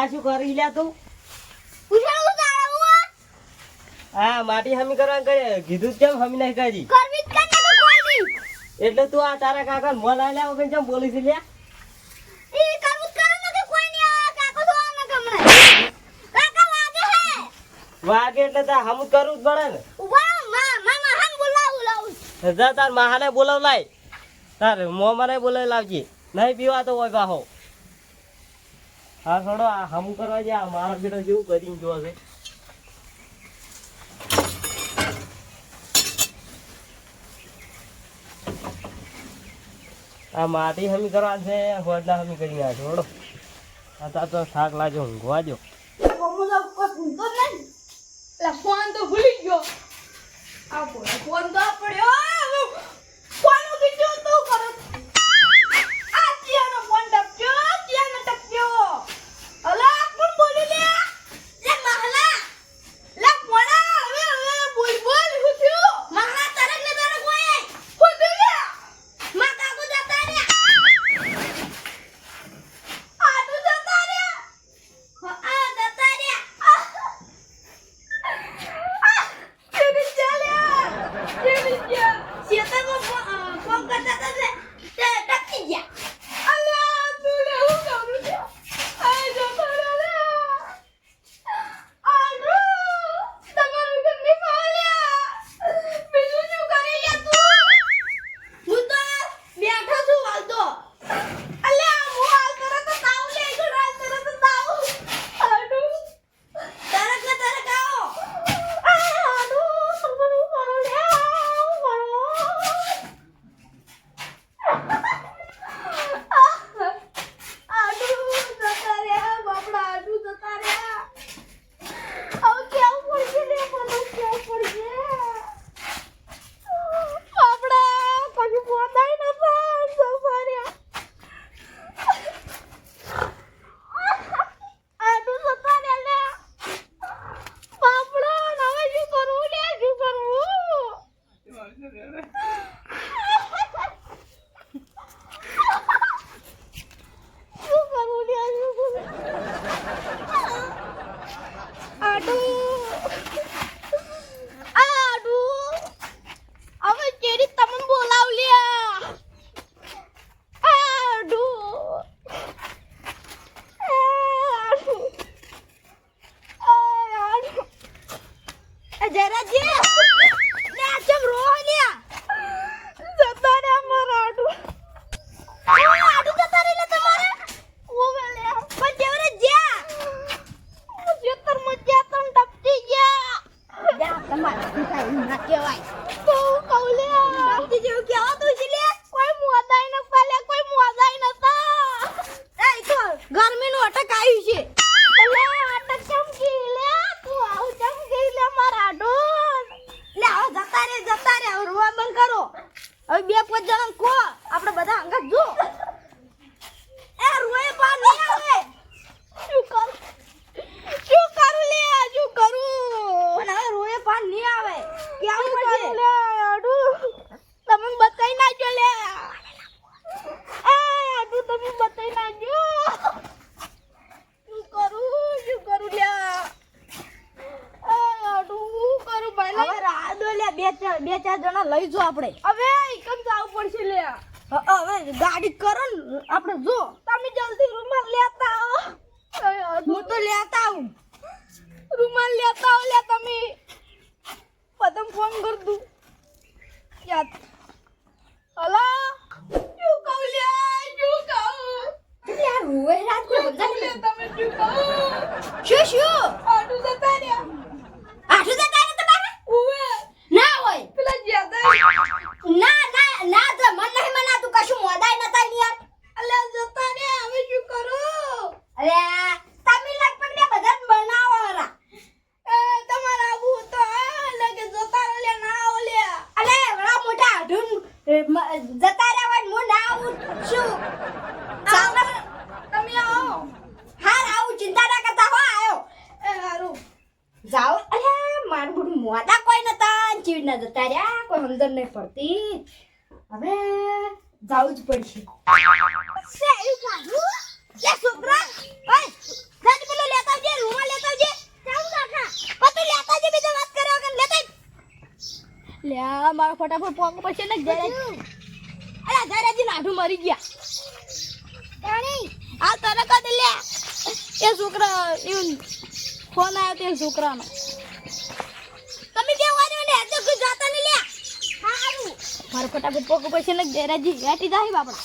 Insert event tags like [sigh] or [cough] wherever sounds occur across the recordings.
આ શું કરી લ્યા તું. હા. માટી હમી કરવા કરે કીધું કેમ હમી નહીં કરી એટલે તું આ તારા કાકા મોલ આલ્યા વગર કેમ બોલી છે લ્યા? વાગે એટલે તાર હમ કરવું જ પડે ને. મા મા જા તાર મહાને બોલાવ લાય. તાર મોમાને બોલાવી લાવજે. નહીં પીવા તો હોય બાહો હા, છોડો, આ હમ કરવા જાય મારા બેટા જેવું કરીને જોવા છે. આ માટી હમી કરવા છે, હોડલા હમી કરી ના છોડો. આ તા તો થાક લાજો, ઊંઘવા જો જ ફોન તો ભૂલી ગયો. આ ફોન તો પડ્યો Jaradinha! જણા કો. આપણે બધા અંગત જો એ રોય બા નહીં આવે. શું કર? શું કરું લે? શું કરું. પણ હવે રોય બા નહીં આવે. કેવું પડશે લે આડુ? તમે બતાઈ નાખજો લે. એ આડુ તમે બતાઈ નાખજો. શું કરું? શું કરું લે? એ આડુ કરું? ભાઈ હવે રાહ લે બે ચાર બે ચાર જણા લઈ જો આપણે હવે એકમ જવું પડશે લે હવે ગાડી કરો ને આપણે જો તમે જલ્દી રૂમાલ લેતા આવો તો લેતા આવું. રૂમાલ લેતા આવો લે તમે. પદમ ફોન કર દઉં. યાદ. હલો? શું કહું લે? શું કહું? યાર રોવે રાત કો બધા તમે? શું કહું? શું શું? આટું જતા રહ્યા. આટું જતા રહ્યા તમારે? ઓવે ના હોય. પેલા જ્યાદા ના ના ના તો મન નહીં મનાતું. કશું મોદાય નતા યાર અલે જતા રે હવે શું કરું? અરે તમે લગભગ ને બધા બનાવો રા એ તમારે આવું તો આ લગે જતા રે ના આવો લે અલે વડા ઢૂન જતા રહેવા હું ના આવું છું. તમે આવો. હાર આવું ચિંતા ના કરતા હો આયો હારું. જાઓ. અલ્યા મારું બધું મોડા કોઈ નતા ના જતા રહ્યા કોઈ સમજણ નહીં પડતી. હવે જાવું જ પડશે. છોકરા? લેતા આવજે રૂમાલ લેતા જે કાકા પતું લેતા જે બીજો વાત કરો વગર લેતા આવ. લે આ મારો ફટાફટ પોંગ પછી ને ઘરે અરે જરાજી નાઠું મરી ગયા. રાણી આ તને કદ લે. એ છોકરા ફોન આવ્યો તે છોકરાનો. તમે કે વાર્યો ને? તો કોઈ જાતા ને લે હારું. મારો ફટાફટ પોંગ પછી ને જરાજી ગાટી જાય બાપડા.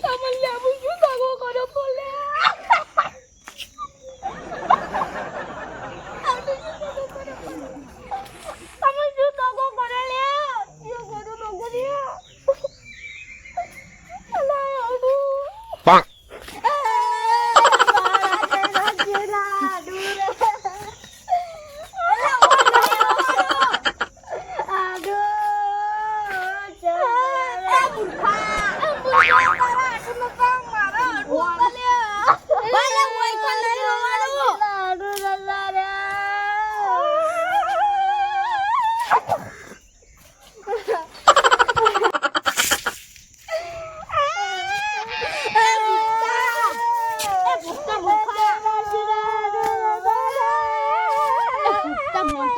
તમને લેવું શું કાગો કરો બોલે? Bonk.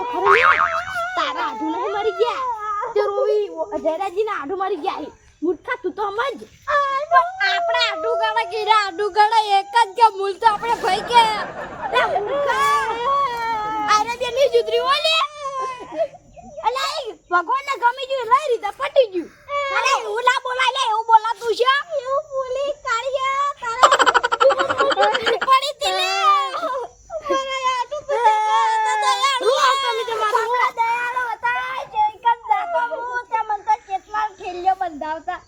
તારા આઢું નહીં મરી ગયા? તે રોવી જયરાજી આઢું મરી ગયા મૂર્ખા તું તો સમજ આપણે આઢું ગણા કીરા આઢું ગણા એક જ કે મૂળ તો આપણે ભાઈ કે અરે બે ની જુદરી ઓલે અલા એ ભગવાન ને ગમી ગયું લઈ રીતે પટી ગયું. અરે ઓલા બોલાય લે એવું બોલાતું છે? એવું બોલી કાઢ્યા તારા પડી તી લે મારા આઢું તો દયાળુ તમે તમારા દયાળુ હતા જે કદ દાતો હું તે મન તો કેટલા ખેલ્યો બંધાવતા?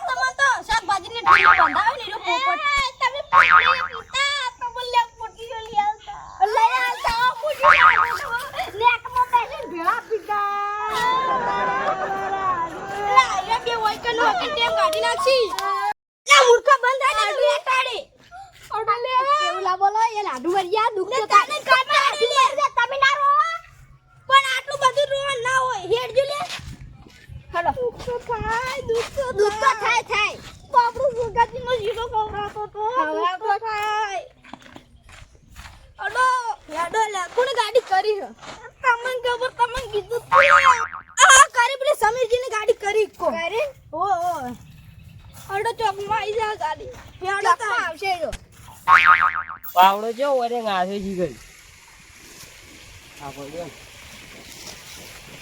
તમે તો શાકભાજી ને બંધાવ ને પોપટ તમે પોટલી પીતા તો બોલ્યા પોટલી લઈ આવતા લઈ આવતા પોટલી નેકમાં બેસીને ભેળા પીતા લા એ બે હોય કે નો કે ટેમ કાઢી નાખી લા મૂર્ખા બંધ થાય ને લેટાડી ઓડલે એવું લા બોલો એ લાડુ વરિયા દુખ તો તાને કાઢ નાખી લે તમે ના રો પણ આટલું બધું રોવા ના હોય હેડજો લે હેલો દુખ તો થાય દુખ તો દુખ તો થાય થાય તો આપણું સુગાજી નો જીરો ખવડાવતો તો દુખ તો થાય અડો હેડો લે કોને ગાડી કરી છે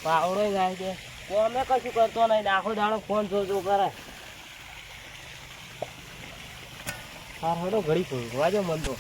તમને ગાય છે. કોમે કશું કરતો નહીં. આખો દાડો ફોન જોજો કરે હાર હડો ઘડી ફોડવા જો મન તો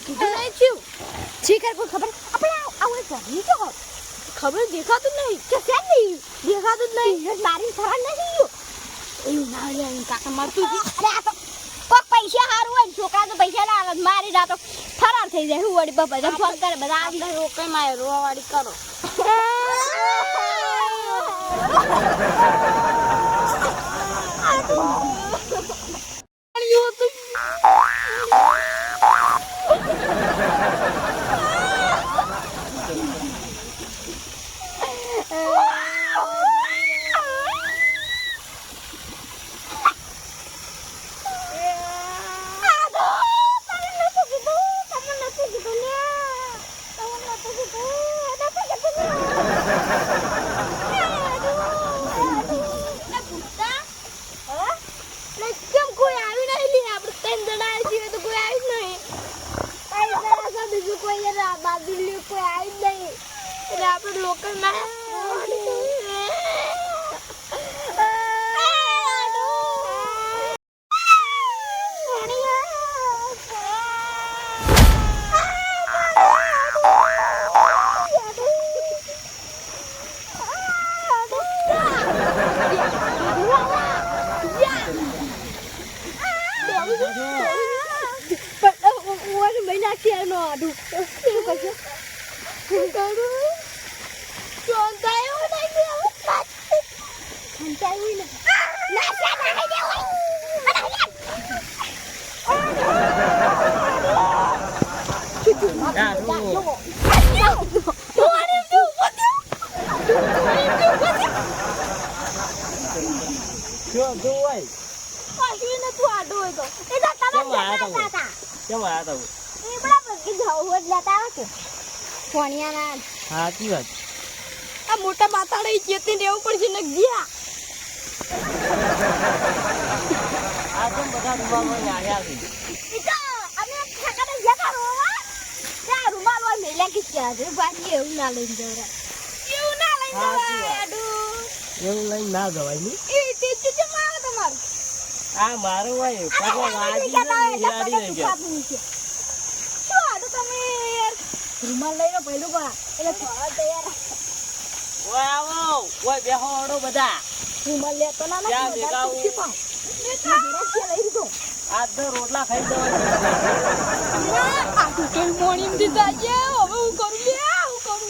કીધું નહીં થયું? શીખર કોઈ ખબર? આપણે આવું ભણી તો ખબર દેખાતું જ નહીં. કે કેમ નહીં? દેખાતું જ નહીં. મારી ખરા નહીં એવું ના લે કાકા મારતું છે અરે આ તો કોક પૈસા હારું હોય છોકરા તો પૈસા ના આવે મારી તો ફરાર થઈ જાય. હું વળી બધા ફોન કરે બધા આમ રોકે માં રોવા વાળી કરો. [laughs] [laughs] કેમ કોઈ આવી નહીં લી આપણે ત્રણ જણા છીએ તો કોઈ આવી જ નહીં ત્રણ જણા છે બીજું કોઈ એના બાજુ લ્યું કોઈ આવી જ નહીં એટલે આપણે લોકલમાં જા, તું. જો, જો હોય. કેમ આયા તા હું? સાચી વાત આ મોટા માતાડે ચેતી રહેવું પડશે ને ગયા આ બધા રૂમામાં નાખ્યા છે અમે ઠાકાને રોવા ત્યાં રૂમાલ હોય મેલા કે ક્યાં બાકી એવું ના લઈને જવરા એવું ના? લઈને જવાય શું વાત? આડું એવું લઈને ના જવાયની એ તે તે તે મારે તમારું આ મારું હોય શું આડું તમે? રૂમાલ લઈને પહેલું બા એટલે તૈયાર આવો ઓય બેહો બધા. રૂમાલ લેતો ના લીધો. આજ રોટલા ખાઈ ના, આ તો કેમ મોર્નિંગ દીધા છે હવે હું કરું લે હું કરું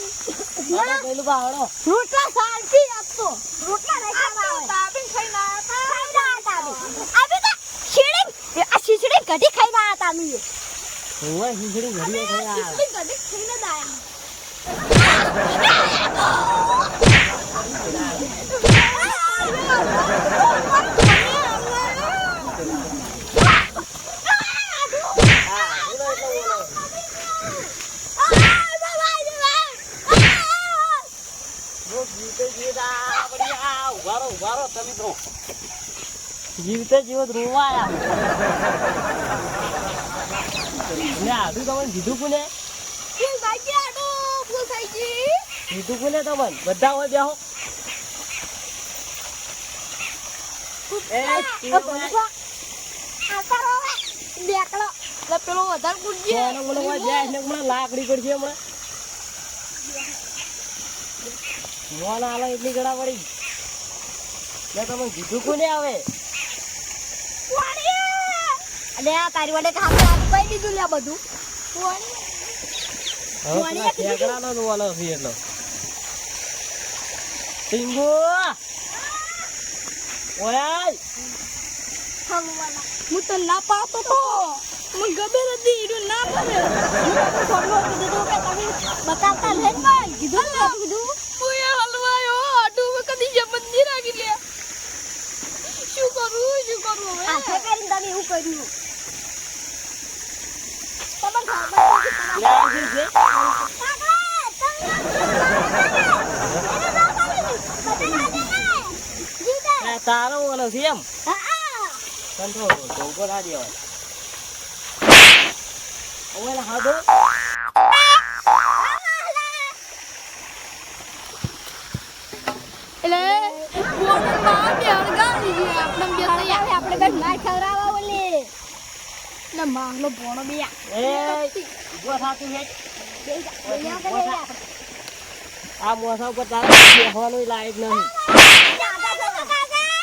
હવે પેલું બા હળો રોટલા શાંતિ આપતો રોટલા નહીં ખાવા આવે ખાઈને આયા ખાઈને આયા તાબીન અબે તો શીડી આ શીશડી કઢી ખાઈને આયા તામી ઓય ખીચડી ઘડીએ ખાઈ આ શીશડી કઢી ખાઈને જ આયા જીવતે જીવત રોવાયા. ને આધું તમને કીધું કોને? કીધું કોને તમને? બધા હોય બેહો એ તીરો પેલો લાકડી કોને આવે અલે આ બધું ટીંગુ ઓય હું તો ના પાતો તો મને ખબર હતી એનું ના પડે હું તો ફોનમાં કીધું હતું કે તમે બતાવતા નહીં પણ કીધું ને મેં કીધું ઓય હલવાયો આડું મેં કદી જમત નહીં રાખી લે શું કરું શું કરું હવે આખે કરીને તમે એવું કર્યું તમને ખબર લે આ શું છે આ તારો ઓલો છે એમ. કંટ્રોલ ધોકો ના દેવાય. ઓય હાડો એટલે બોલમાં બે હળગાવી છે આપણે ખવરાવા ઓલે. ભોણો બે. એ જા. આ મોસા ઉપર તારે બેસવાનું લાયક નહીં દાદા છો તો કાકા.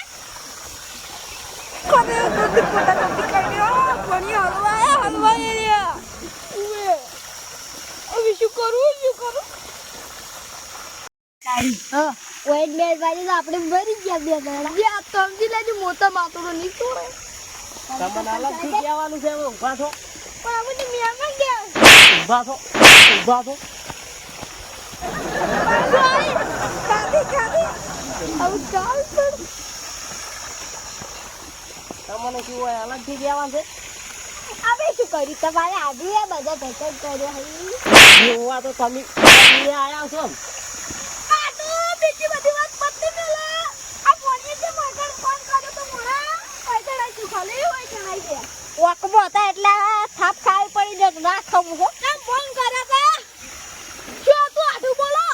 કોને દૂધ કોટા દૂધ કાઢ્યો કોની હલવાય હલવાય રે ઉવે હવે શું કરું શું કરું હા બે વાગે તો આપણે ભરી ગયા બે દાડા જે આ સમજી લેજો મોટા માતોડો નહીં તોડે તમને અલગથી કહેવાનું છે ઊભા થો પણ આપણે મેમાં ગયા ઊભા થો ઊભા થો ખાધી ખાધી. આવું ચાલ પણ. તમને શું હોય અલગથી જવાનું છે? અમે શું કર્યું? તમારે આજે એ બધા ધક્કડ કર્યો જોવા તો તમે આવ્યા છો ને. આ આ વકબો હતા એટલે થાપ ખાવી પડી જો ના ખાવું હો. કેમ ફોન કર્યા તા? શું તું આડું બોલો?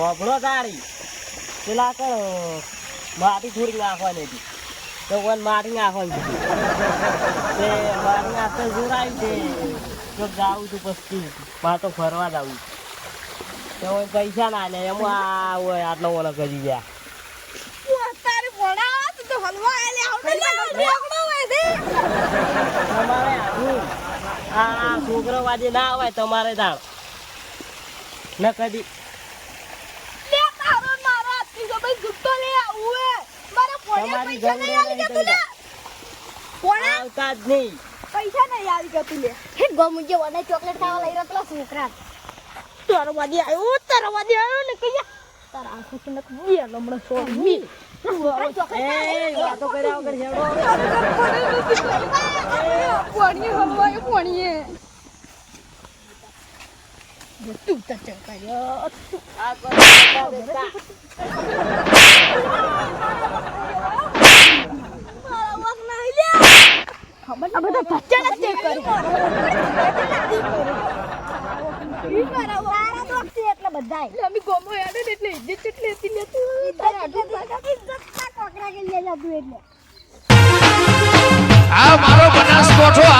વાપરો તારી. પેલા કર માટી થોડી નાખવાની હતી. તો વન માટી નાખવાની તે મારી નાખતા જોરાયું છે. તો જાવું તું પછી મારે તો ફરવા જાવું તો પૈસા ના લે. એમાં આ હોય આટલો ઓલો કરી ગયા. તમારે છોકરો વાજે ના આવે તમારે દાણ ન કદી લે તારો ને મારો હાથની જો ભાઈ જુટ્ટો લે આવું હે મારા ફોને તમારી પૈસા ગંગે નહીં આવતા જ નહીં. પૈસા નહીં આવી જતું લે. હે ગમુજે વને ચોકલેટ ખાવા લઈ રહ્યો પેલા છોકરા. તારો વાદી આવ્યો તારો વાદી આવ્યો ને કયા તારા આંખો થી નક બે લમણો છો મી. એ વાતો કર્યા વગર હેડો. પાણી હલવાય પાણી તું તો ચકાયો આ બધા એટલે અમે ગોમો એટલે ઇજ્જત લેતું તારા એટલે મારો બનાસકોઠો આ